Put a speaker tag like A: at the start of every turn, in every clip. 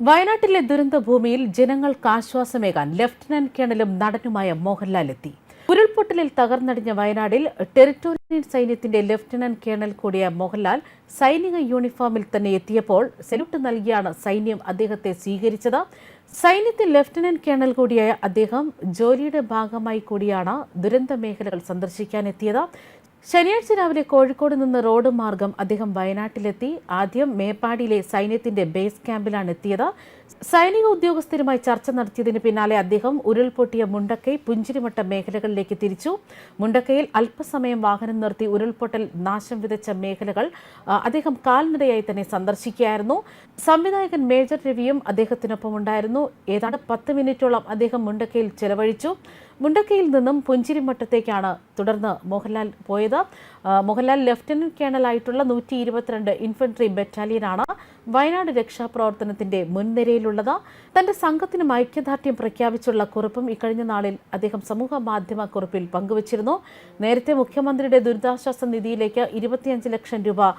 A: വയനാട്ടിലെ ദുരന്തഭൂമിയിൽ ജനങ്ങൾക്ക് ആശ്വാസമേകാൻ ലഫ്റ്റനന്റ് കേണലും നടനുമായ മോഹൻലാൽ എത്തി. ഉരുൾപൊട്ടലിൽ തകർന്നടിഞ്ഞ വയനാടിൽ ടെറിട്ടോറിയൽ സൈന്യത്തിന്റെ ലഫ്റ്റനന്റ് കേണൽ കൂടിയ മോഹൻലാൽ സൈനിക യൂണിഫോമിൽ തന്നെ എത്തിയപ്പോൾ സല്യൂട്ട് നൽകിയാണ് സൈന്യം അദ്ദേഹത്തെ സ്വീകരിച്ചത്. സൈന്യത്തിൽ ലഫ്റ്റനന്റ് കേണൽ കൂടിയായ അദ്ദേഹം ജോലിയുടെ ഭാഗമായി കൂടിയാണ് ദുരന്ത മേഖലകൾ സന്ദർശിക്കാനെത്തിയത് ശനിയാഴ്ച രാവിലെ കോഴിക്കോട് നിന്ന് റോഡ് മാർഗം അദ്ദേഹം വയനാട്ടിലെത്തി. ആദ്യം മേപ്പാടിയിലെ സൈന്യത്തിന്റെ ബേസ് ക്യാമ്പിലാണ് എത്തിയത്. സൈനിക ഉദ്യോഗസ്ഥരുമായി ചർച്ച നടത്തിയതിന് പിന്നാലെ അദ്ദേഹം ഉരുൾപൊട്ടിയ മുണ്ടക്കൈ പുഞ്ചിരിമട്ട മേഖലകളിലേക്ക് തിരിച്ചു. മുണ്ടക്കയിൽ അല്പസമയം വാഹനം നിർത്തി ഉരുൾപൊട്ടൽ നാശം വിതച്ച മേഖലകൾ അദ്ദേഹം കാൽനടയായി തന്നെ സന്ദർശിക്കുകയായിരുന്നു. സംവിധായകൻ മേജർ രവിയും അദ്ദേഹത്തിനൊപ്പം ഉണ്ടായിരുന്നു ഏതാണ്ട് പത്ത് മിനിറ്റോളം അദ്ദേഹം മുണ്ടക്കയിൽ ചെലവഴിച്ചു. മുണ്ടക്കയിൽ നിന്നും പുഞ്ചിരിമട്ടത്തേക്കാണ് തുടർന്ന് മോഹൻലാൽ പോയത്. മോഹൻലാൽ ലെഫ്റ്റനന്റ് കേണലായിട്ടുള്ള നൂറ്റി ഇരുപത്തിരണ്ട് ഇൻഫൻട്രി ബറ്റാലിയനാണ് വയനാട് രക്ഷാപ്രവർത്തനത്തിന്റെ മുൻനിരയിലുള്ളത്. തന്റെ സംഘത്തിനും ഐക്യദാർഢ്യം പ്രഖ്യാപിച്ചുള്ള കുറിപ്പും ഇക്കഴിഞ്ഞ നാളിൽ അദ്ദേഹം സമൂഹ മാധ്യമ കുറിപ്പിൽ പങ്കുവച്ചിരുന്നു. നേരത്തെ മുഖ്യമന്ത്രിയുടെ ദുരിതാശ്വാസ നിധിയിലേക്ക് ഇരുപത്തിയഞ്ച് ലക്ഷം രൂപ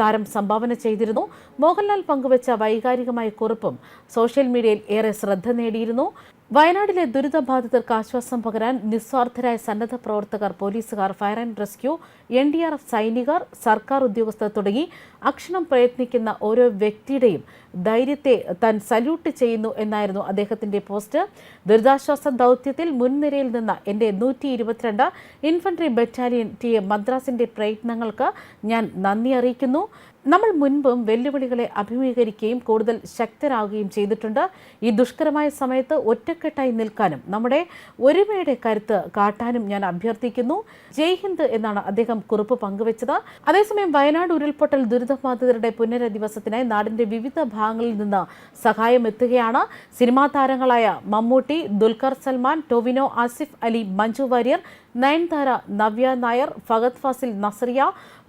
A: താരം സംഭാവന ചെയ്തിരുന്നു. മോഹൻലാൽ പങ്കുവച്ച വൈകാരികമായ കുറിപ്പും സോഷ്യൽ മീഡിയയിൽ ഏറെ ശ്രദ്ധ നേടിയിരുന്നു. വയനാടിലെ ദുരിതബാധിതർക്ക് ആശ്വാസം പകരാൻ നിസ്വാർത്ഥരായ സന്നദ്ധ പ്രവർത്തകർ പോലീസുകാർ fire and rescue N D R F സൈനികർ സർക്കാർ ഉദ്യോഗസ്ഥർ തുടങ്ങി അക്ഷണം പ്രയത്നിക്കുന്ന ഓരോ വ്യക്തിയുടെയും ധൈര്യത്തെ താൻ സല്യൂട്ട് ചെയ്യുന്നു എന്നായിരുന്നു അദ്ദേഹത്തിന്റെ പോസ്റ്റ്. ദുരിതാശ്വാസ ദൗത്യത്തിൽ മുൻനിരയിൽ നിന്ന എന്റെ നൂറ്റി ഇരുപത്തിരണ്ട് ഇൻഫൻട്രി ബറ്റാലിയൻ ടി എ മദ്രാസിന്റെ പ്രയത്നങ്ങൾക്ക് ഞാൻ നന്ദി അറിയിക്കുന്നു. നമ്മൾ മുൻപും വെല്ലുവിളികളെ അഭിമുഖീകരിക്കുകയും കൂടുതൽ ശക്തരാകുകയും ചെയ്തിട്ടുണ്ട്. ഈ ദുഷ്കരമായ സമയത്ത് ഒറ്റക്കെട്ടായി നിൽക്കാനും നമ്മുടെ ഒരുമയുടെ കരുത്ത് കാട്ടാനും ഞാൻ അഭ്യർത്ഥിക്കുന്നു. ജയ് ഹിന്ദ് എന്നാണ് അദ്ദേഹം കുറിപ്പ് പങ്കുവച്ചത്. അതേസമയം വയനാട് ഉരുൾപൊട്ടൽ ദുരിതബാധിതരുടെ പുനരധിവാസത്തിനായി നാടിന്റെ വിവിധ ഭാഗങ്ങളിൽ നിന്ന് സഹായം എത്തുകയാണ്. സിനിമാ താരങ്ങളായ മമ്മൂട്ടി ദുൽഖർ സൽമാൻ ടൊവിനോ ആസിഫ് അലി മഞ്ജു വാര്യർ നയൻതാര നവ്യ നായർ ഫഗത് ഫാസിൽ നസറിയ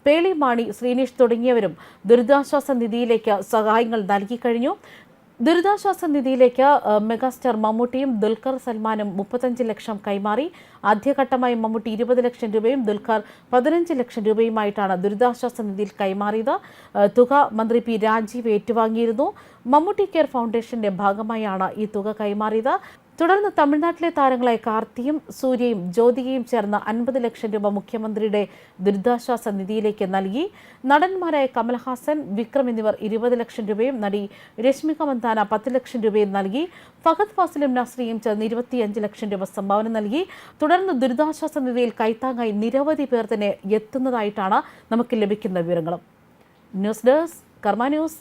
A: പേളി മാണി ശ്രീനീഷ് തുടങ്ങിയവരും ദുരിതാശ്വാസ നിധിയിലേക്ക് സഹായങ്ങൾ നൽകിക്കഴിഞ്ഞു ദുരിതാശ്വാസ നിധിയിലേക്ക് മെഗാസ്റ്റാർ മമ്മൂട്ടിയും ദുൽഖർ സൽമാനും മുപ്പത്തഞ്ച് ലക്ഷം കൈമാറി. ആദ്യഘട്ടമായി മമ്മൂട്ടി ഇരുപത് ലക്ഷം രൂപയും ദുൽഖർ പതിനഞ്ച് ലക്ഷം രൂപയുമായിട്ടാണ് ദുരിതാശ്വാസ നിധിയിൽ കൈമാറിയത്. തുക മന്ത്രി പി രാജീവ് ഏറ്റുവാങ്ങിയിരുന്നു. മമ്മൂട്ടി കെയർ ഫൗണ്ടേഷന്റെ ഭാഗമായാണ് ഈ തുക കൈമാറിയത്. തുടർന്ന് തമിഴ്നാട്ടിലെ താരങ്ങളായ കാർത്തിയും സൂര്യയും ജ്യോതികയും ചേർന്ന് അൻപത് ലക്ഷം രൂപ മുഖ്യമന്ത്രിയുടെ ദുരിതാശ്വാസ നിധിയിലേക്ക് നൽകി. നടന്മാരായ കമൽഹാസൻ വിക്രം എന്നിവർ ഇരുപത് ലക്ഷം രൂപയും നടി രശ്മിക മന്ദാന പത്ത് ലക്ഷം രൂപയും നൽകി. ഫഹദ് ഫാസിലും നസ്രിയും ചേർന്ന് ഇരുപത്തിയഞ്ച് ലക്ഷം രൂപ സംഭാവന നൽകി. തുടർന്ന് ദുരിതാശ്വാസ നിധിയിൽ കൈത്താങ്ങായി നിരവധി പേർ തന്നെ എത്തുന്നതായിട്ടാണ് നമുക്ക് ലഭിക്കുന്ന വിവരങ്ങളും. News desk Karma news.